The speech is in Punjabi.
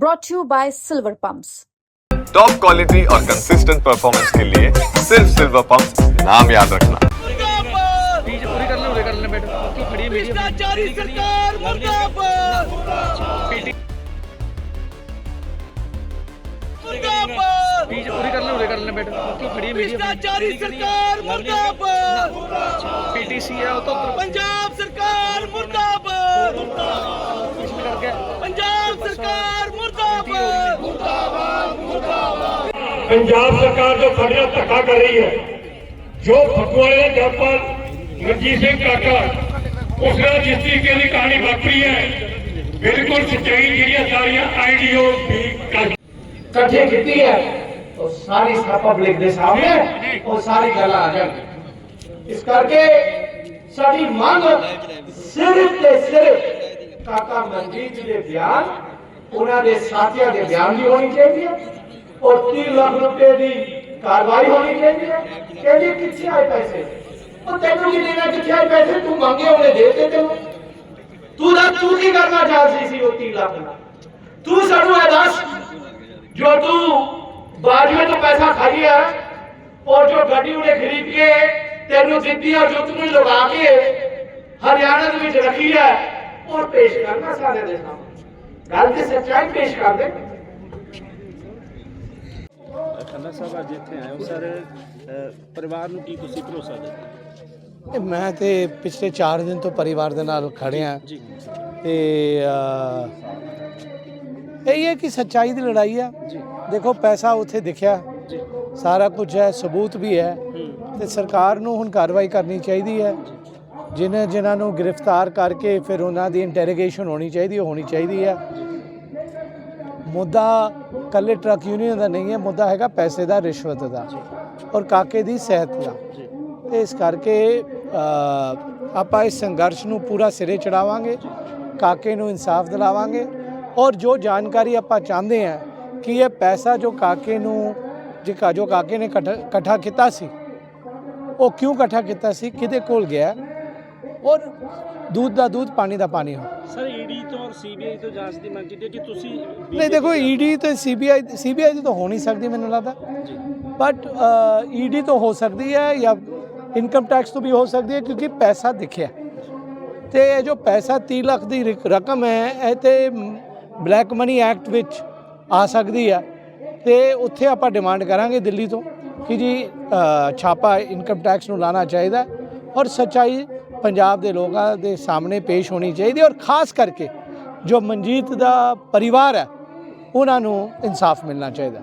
Brought you by silver pumps top quality और कंसिस्टेंट परफॉर्मेंस के लिए सिर्फ़ सिल्वर पंप नाम याद रखना। भ्रष्टाचारी सरकार पीटीसी है तो पंजाब सरकार ਪੰਜਾਬ ਸਰਕਾਰ ਜੋ ਸਾਡੇ ਨਾਲ ਧੱਕਾ ਕਰ ਰਹੀ ਹੈ ਜੋ ਫਗਵਾੜੇ ਦੇ ਜੱਪਲ ਮਨਜੀਤ ਸਿੰਘ ਕਾਕਾ ਉਸ ਨਾਲ ਜਿਸ ਤਰੀਕੇ ਦੀ ਕਹਾਣੀ ਵਾਪਰੀ ਹੈ ਬਿਲਕੁਲ ਸੱਚਾਈ ਜਿਹੜੀਆਂ ਸਾਰੀਆਂ ਆਈਡੀਓ ਵੀ ਕਰ ਇਕੱਠੇ ਕੀਤੀ ਹੈ ਉਹ ਸਾਰੀ ਪਬਲਿਕ ਦੇ ਸਾਹਮਣੇ ਉਹ ਸਾਰੀ ਗੱਲ ਆ ਜਾਣ ਇਸ ਕਰਕੇ ਸਾਡੀ ਮੰਗ ਸਿਰਫ ਤੇ ਸਿਰਫ ਕਾਕਾ ਮਨਜੀਤ ਦੇ ਬਿਆਨ ਉਹਨਾਂ ਦੇ ਸਾਥੀਆਂ ਦੇ ਬਿਆਨ ਦੀ ਹੋਣੀ ਚਾਹੀਦੀ ਹੈ ਔਰ 30 ਲੱਖ ਰੁਪਏ ਦੀ ਕਾਰਵਾਈ ਹੋਣੀ ਚਾਹੀਦੀ ਹੈ। ਕਹਿੰਦੇ ਕਿੱਥੇ ਆਏ ਉਹ ਤੈਨੂੰ ਕੀ ਦੇਣਾ ਕਿੱਥੇ ਆਏ ਪੈਸੇ? ਤੂੰ ਮੰਗੇ ਉਹਨੇ ਦੇ ਦਿੱਤੇ ਤੈਨੂੰ। ਤੂੰ ਦਾ ਤੂੰ ਕੀ ਕਰਨਾ ਚਾਹਦੀ ਸੀ ਉਹ 30 ਲੱਖ ਦਾ? ਤੂੰ ਸਾਨੂੰ ਇਹ ਦੱਸ, ਜੋ ਤੂੰ ਬਾਜੂਏ ਤੋਂ ਪੈਸਾ ਖਾਈ ਹੈ ਔਰ ਜੋ ਗੱਡੀ ਉਹਨੇ ਖਰੀਦ ਕੇ ਤੈਨੂੰ ਦਿੱਤੀ ਜੋ ਤੂੰ ਲਗਾ ਕੇ ਹਰਿਆਣਾ ਦੇ ਵਿੱਚ ਰੱਖੀ ਹੈ ਔਰ ਪੇਸ਼ ਕਰਨਾ ਸਾਰੇ ਦੇ ਸਾਹਮਣੇ। ਗੱਲ ਤੇ ਸੱਚਾਈ ਪੇਸ਼ ਕਰ ਦੇ ਖੰਨਾ ਸਾਹਿਬ ਅੱਜ ਇੱਥੇ ਆਏ ਹੋ। ਸਰ ਪਰਿਵਾਰ ਨੂੰ ਕੀ ਤੁਸੀਂ ਭਰੋਸਾ ਦਿੰਦੇ ਮੈਂ ਤੇ ਪਿਛਲੇ 4 ਦਿਨ ਤੋਂ ਪਰਿਵਾਰ ਦੇ ਨਾਲ ਖੜਿਆ। ਤੇ ਇਹ ਹੈ ਕਿ ਸੱਚਾਈ ਦੀ ਲੜਾਈ ਆ। ਦੇਖੋ ਪੈਸਾ ਉੱਥੇ ਦਿਖਿਆ। ਸਾਰਾ ਕੁਝ ਹੈ ਸਬੂਤ ਵੀ ਹੈ। ਤੇ ਸਰਕਾਰ ਨੂੰ ਹੁਣ ਕਾਰਵਾਈ ਕਰਨੀ ਚਾਹੀਦੀ ਹੈ। ਜਿਨ੍ਹਾਂ ਜਿਨ੍ਹਾਂ ਨੂੰ ਗ੍ਰਿਫਤਾਰ ਕਰਕੇ ਫਿਰ ਉਹਨਾਂ ਦੀ ਇੰਟਰੋਗੇਸ਼ਨ ਹੋਣੀ ਚਾਹੀਦੀ ਹੋਣੀ ਚਾਹੀਦੀ ਹੈ। ਮੁੱਦਾ ਕੱਲੇ ਟਰੱਕ ਯੂਨੀਅਨ ਦਾ ਨਹੀਂ ਹੈ ਮੁੱਦਾ ਹੈਗਾ ਪੈਸੇ ਦਾ ਰਿਸ਼ਵਤ ਦਾ ਔਰ ਕਾਕੇ ਦੀ ਸਿਹਤ ਦਾ। ਤੇ ਇਸ ਕਰਕੇ ਆਪਾਂ ਇਸ ਸੰਘਰਸ਼ ਨੂੰ ਪੂਰਾ ਸਿਰੇ ਚੜਾਵਾਂਗੇ ਕਾਕੇ ਨੂੰ ਇਨਸਾਫ ਦਿਲਾਵਾਂਗੇ ਔਰ ਜੋ ਜਾਣਕਾਰੀ ਆਪਾਂ ਚਾਹੁੰਦੇ ਹਾਂ ਕਿ ਇਹ ਪੈਸਾ ਜੋ ਕਾਕੇ ਨੂੰ ਜੋ ਕਾਕੇ ਨੇ ਇਕੱਠਾ ਕੀਤਾ ਸੀ ਉਹ ਕਿਉਂ ਇਕੱਠਾ ਕੀਤਾ ਸੀ ਕਿਹਦੇ ਕੋਲ ਗਿਆ? ਔਰ ਦੁੱਧ ਦਾ ਦੁੱਧ ਪਾਣੀ ਦਾ ਪਾਣੀ ਹੋ। ਸਰ ਈਡੀ ਤੋਂ ਔਰ ਸੀਬੀਆਈ ਤੋਂ ਜਾਂਚ ਦੀ ਮੰਗ ਕੀਤੀ ਕਿ ਤੁਸੀਂ ਨਹੀਂ ਦੇਖੋ ਈਡੀ ਤੇ ਸੀਬੀਆਈ ਸੀਬੀਆਈ ਦੀ ਤਾਂ ਹੋ ਨਹੀਂ ਸਕਦੀ ਮੈਨੂੰ ਲੱਗਦਾ। ਬਟ ਈਡੀ ਤੋਂ ਹੋ ਸਕਦੀ ਹੈ ਜਾਂ ਇਨਕਮ ਟੈਕਸ ਤੋਂ ਵੀ ਹੋ ਸਕਦੀ ਹੈ ਕਿਉਂਕਿ ਪੈਸਾ ਦਿਖਿਆ। ਤੇ ਇਹ ਜੋ ਪੈਸਾ 30 ਲੱਖ ਦੀ ਰਿਕ- ਰਕਮ ਹੈ ਇਹ ਤੇ ਬਲੈਕ ਮਨੀ ਐਕਟ ਵਿੱਚ ਆ ਸਕਦੀ ਹੈ। ਤੇ ਉੱਥੇ ਆਪਾਂ ਡਿਮਾਂਡ ਕਰਾਂਗੇ ਦਿੱਲੀ ਤੋਂ ਕਿ ਜੀ ਛਾਪਾ ਇਨਕਮ ਟੈਕਸ ਨੂੰ ਲਾਣਾ ਚਾਹੀਦਾ। ਔਰ ਸੱਚਾਈ ਪੰਜਾਬ ਦੇ ਲੋਕਾਂ ਦੇ ਸਾਹਮਣੇ ਪੇਸ਼ ਹੋਣੀ ਚਾਹੀਦੀ ਔਰ ਖਾਸ ਕਰਕੇ ਜੋ ਮਨਜੀਤ ਦਾ ਪਰਿਵਾਰ ਹੈ, ਉਹਨਾਂ ਨੂੰ ਇਨਸਾਫ ਮਿਲਣਾ ਚਾਹੀਦਾ।